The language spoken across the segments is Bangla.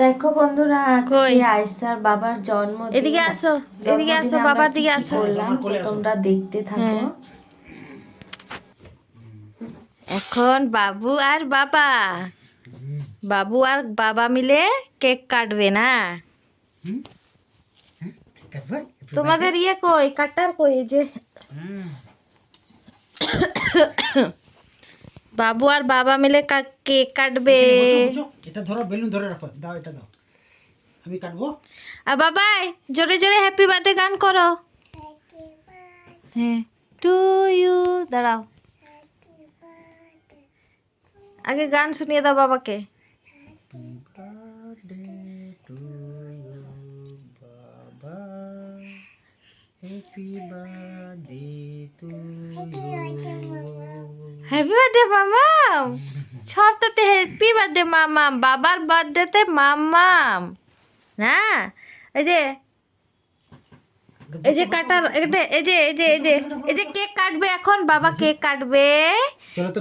দেখো বন্ধুরা কই? আজকে আয়সার বাবার জন্মদিন। এদিকে আসো, এদিকে আসো, বাবার দিকে আসো। তো তোমরা দেখতে থাকো। হ্যাঁ। এখন বাবু আর বাবা। বাবু আর বাবা মিলে কেক কাটবে না? তোমাদের ইয়ে কই? কাটার কই যে? বাবু আর বাবা মিলে কা- কেক কাটবে। এটা ধরো বেলুন ধরে রাখো। দাও এটা দাও। আমি কাটবো? আর বাবা জোরে জোরে হ্যাপি বার্থডে গান করো। হ্যাঁ টু ইউ দাঁড়াও। আগে গান শুনিয়ে দাও বাবাকে। হ্যাপি বার্থডে মামাম সবটাতে হ্যাপি বার্থডে মামাম বাবার বার্থডেতে মামাম না? এই যে এই যে কাটার এই যে এই যে এই যে এই যে কেক কাটবে এখন বাবা কেক কাটবে।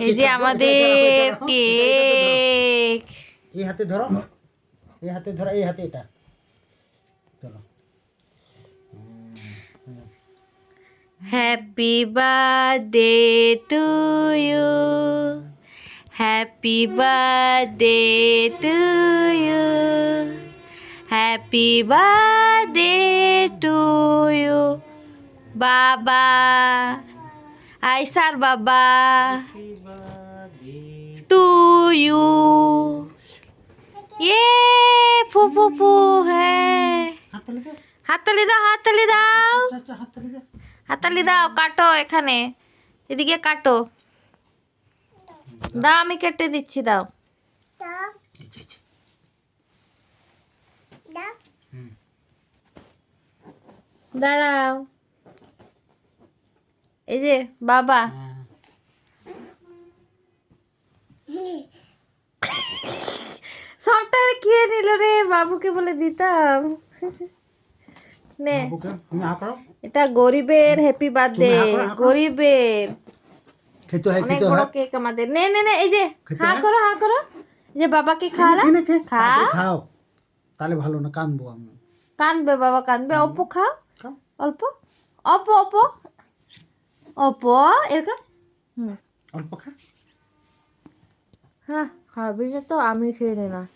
এই যে আমাদের কেক এই হাতে ধরো। এই হাতে ধরো এই হাতে এটা। চলো। happy birthday to you happy birthday to you happy birthday to you বাবা আইসার বাবা টু ইউ ये फू फू फू है হাততালি দাও হাততালি দাও। হাততালি দাও আচ্ছা আচ্ছা হাততালি দাও। হাতালি দাও কাটো এখানে। এদিকে কাটো। দাও আমি কেটে দিচ্ছি দাও। দাঁড়াও। এই যে বাবা। হ্যাঁ। সবটা কে নিল রে? বাবুকে বলে দিতাম। নে। এটা গরিবের হ্যাপি বার্থডে। গরিবের। খেতে হয় খেতে হয়। কেক আমাদের। নে নে নে এই যে হা করো হা করো। যে বাবাকে খাওয়ালাম এনে খে, খাও। খাও। তাহলে ভালো না কানবো আমি। কানবে বাবা কানবে। অল্প খাও। খাও। অল্প? অল্প অল্প অল্প এরকম? হুম। অল্প খা। হ্যাঁ খাবি না তো আমি খেয়ে নে না।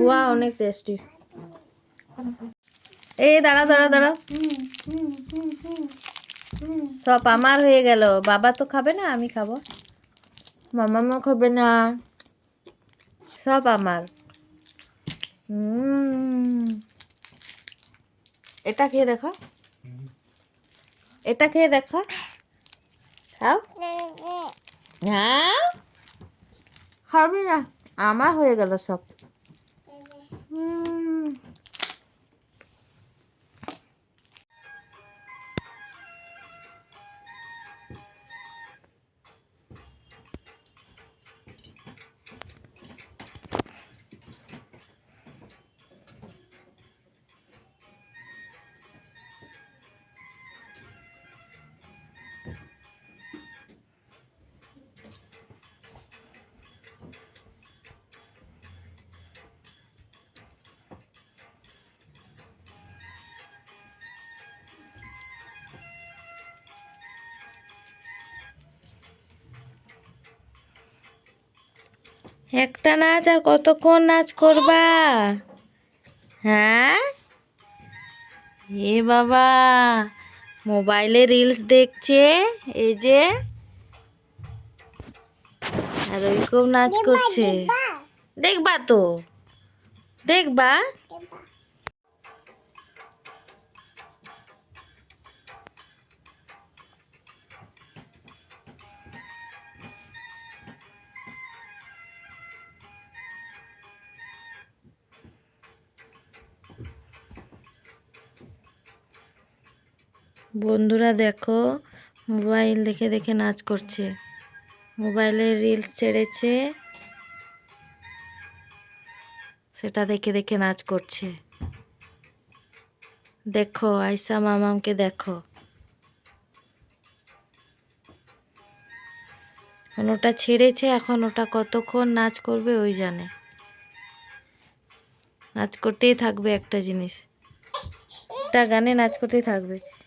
ওয়া অনেক টেস্টি এই দাঁড়া দাঁড়া দাঁড়া। সব আমার হয়ে গেল। বাবা তো খাবে না, আমি খাব। মামামা খাবে না। সব আমার। এটা খেয়ে দেখো। এটা খেয়ে দেখো। খাও। হ্যাঁ? খাবি না। আমার হয়ে গেল সব। উম। একটা নাচ আর কতক্ষণ নাচ করবা? হ্যাঁ? এ বাবা মোবাইলে রিলস দেখছে এই যে। আর ওইরকম নাচ করছে। দেখবা। তো? দেখবা। বন্ধুরা দেখো, মোবাইল দেখে দেখে নাচ করছে। মোবাইলে রিলস ছেড়েছে, সেটা দেখে দেখে নাচ করছে। দেখো আয়সা মামামকে দেখো। ওটা ছেড়েছে, এখন ওটা কতক্ষণ নাচ করবে ওই জানে। নাচ করতেই থাকবে একটা জিনিস। একটা গানে নাচ করতেই থাকবে।